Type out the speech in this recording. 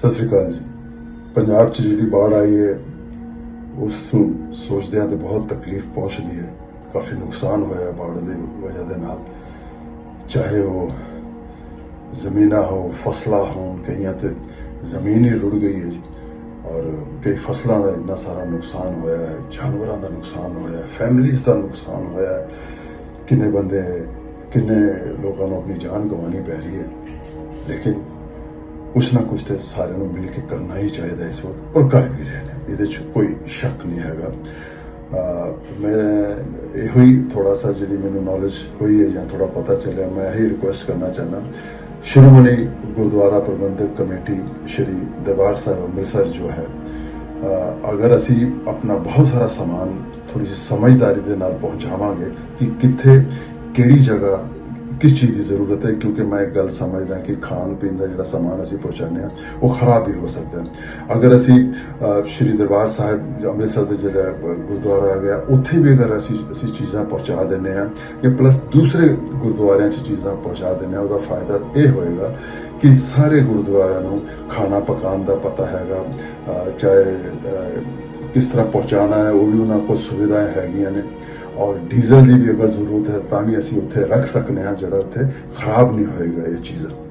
ਸਤਿ ਸ੍ਰੀ ਅਕਾਲ ਜੀ। ਪੰਜਾਬ 'ਚ ਜਿਹੜੀ ਬਾੜ ਆਈ ਹੈ, ਉਸ ਨੂੰ ਸੋਚਦਿਆਂ ਤੇ ਬਹੁਤ ਤਕਲੀਫ ਪਹੁੰਚਦੀ ਹੈ। ਕਾਫੀ ਨੁਕਸਾਨ ਹੋਇਆ ਬਾੜ ਦੀ ਵਜ੍ਹਾ ਦੇ ਨਾਲ। ਚਾਹੇ ਉਹ ਜ਼ਮੀਨਾਂ ਹੋ ਫਸਲਾਂ ਹੋਣ, ਕਈਆਂ ਤੇ ਜ਼ਮੀਨ ਹੀ ਰੁੜ ਗਈ ਹੈ ਜੀ। ਔਰ ਕਈ ਫਸਲਾਂ ਦਾ ਇੰਨਾ ਸਾਰਾ ਨੁਕਸਾਨ ਹੋਇਆ ਹੈ, ਜਾਨਵਰਾਂ ਦਾ ਨੁਕਸਾਨ ਹੋਇਆ ਹੈ ਫੈਮਿਲੀਜ਼ ਦਾ ਨੁਕਸਾਨ ਹੋਇਆ ਹੈ। ਕਿੰਨੇ ਬੰਦੇ, ਕਿੰਨੇ ਲੋਕਾਂ ਨੂੰ ਆਪਣੀ ਜਾਨ ਗਵਾਉਣੀ ਪੈ ਰਹੀ ਹੈ। ਲੇਕਿਨ ਕੁਛ ਨਾ ਕੁਛ ਤੇ ਸਾਰਿਆਂ ਨੂੰ ਮਿਲ ਕੇ ਕਰਨਾ ਹੀ ਚਾਹੀਦਾ ਇਸ ਵਕਤ। ਔਰ ਕਰ ਵੀ ਰਹੇ ਨੇ ਇਹਦੇ 'ਚ ਕੋਈ ਸ਼ੱਕ ਨਹੀਂ ਹੈਗਾ। ਮੈਂ ਇਹੋ ਹੀ ਥੋੜਾ ਸਾ ਜਿਹੜੀ ਮੈਨੂੰ ਨੌਲੇਜ ਹੋਈ ਹੈ ਜਾਂ ਥੋੜਾ ਪਤਾ ਚੱਲਿਆ, ਮੈਂ ਇਹੀ ਰਿਕੁਐਸਟ ਕਰਨਾ ਚਾਹੁੰਦਾ। ਸ਼੍ਰੋਮਣੀ ਗੁਰਦੁਆਰਾ ਪ੍ਰਬੰਧਕ ਕਮੇਟੀ ਸ਼੍ਰੀ ਦਰਬਾਰ ਸਾਹਿਬ ਅੰਮ੍ਰਿਤਸਰ ਜੋ ਹੈ ਅਗਰ ਅਸੀਂ ਆਪਣਾ ਬਹੁਤ ਸਾਰਾ ਸਮਾਨ ਥੋੜੀ ਜਿਹੀ ਸਮਝਦਾਰੀ ਦੇ ਨਾਲ ਪਹੁੰਚਾਵਾਂਗੇ ਕਿ ਕਿੱਥੇ, ਕਿਹੜੀ ਜਗ੍ਹਾ ਕਿਸ ਚੀਜ਼ ਦੀ ਜ਼ਰੂਰਤ ਹੈ? ਕਿਉਂਕਿ ਮੈਂ ਇੱਕ ਗੱਲ ਸਮਝਦਾ ਕਿ ਖਾਣ ਪੀਣ ਦਾ ਜਿਹੜਾ ਸਮਾਨ ਅਸੀਂ ਪਹੁੰਚਾਉਂਦੇ ਹਾਂ, ਉਹ ਖਰਾਬ ਵੀ ਹੋ ਸਕਦਾ ਅਗਰ ਅਸੀਂ ਸ਼੍ਰੀ ਦਰਬਾਰ ਸਾਹਿਬ ਅੰਮ੍ਰਿਤਸਰ ਦੇ ਜਿਹੜਾ ਗੁਰਦੁਆਰਾ ਹੈਗਾ ਉੱਥੇ ਵੀ ਅਗਰ ਅਸੀਂ ਅਸੀਂ ਚੀਜ਼ਾਂ ਪਹੁੰਚਾ ਦਿੰਦੇ ਹਾਂ ਜਾਂ ਪਲੱਸ ਦੂਸਰੇ ਗੁਰਦੁਆਰਿਆਂ 'ਚ ਚੀਜ਼ਾਂ ਪਹੁੰਚਾ ਦਿੰਦੇ ਹਾਂ, ਉਹਦਾ ਫਾਇਦਾ ਇਹ ਹੋਏਗਾ ਕਿ ਸਾਰੇ ਗੁਰਦੁਆਰਿਆਂ ਨੂੰ ਖਾਣਾ ਪਕਾਉਣ ਦਾ ਪਤਾ ਹੈਗਾ ਚਾਹੇ ਅਹ, ਕਿਸ ਤਰ੍ਹਾਂ ਪਹੁੰਚਾਉਣਾ ਹੈ ਉਹ ਵੀ ਉਹਨਾਂ ਕੋਲ ਸੁਵਿਧਾएं ਹੈਗੀਆਂ ਨੇ। ਔਰ ਡੀਜ਼ਲ ਦੀ ਵੀ ਅਗਰ ਜ਼ਰੂਰਤ ਹੈ ਤਾਂ ਵੀ ਅਸੀਂ ਉੱਥੇ ਰੱਖ ਸਕਨੇ ਹਾਂ ਜਿਹੜਾ ਉੱਥੇ ਖਰਾਬ ਨਹੀਂ ਹੋਏਗਾ ਇਹ ਚੀਜ਼ਾਂ।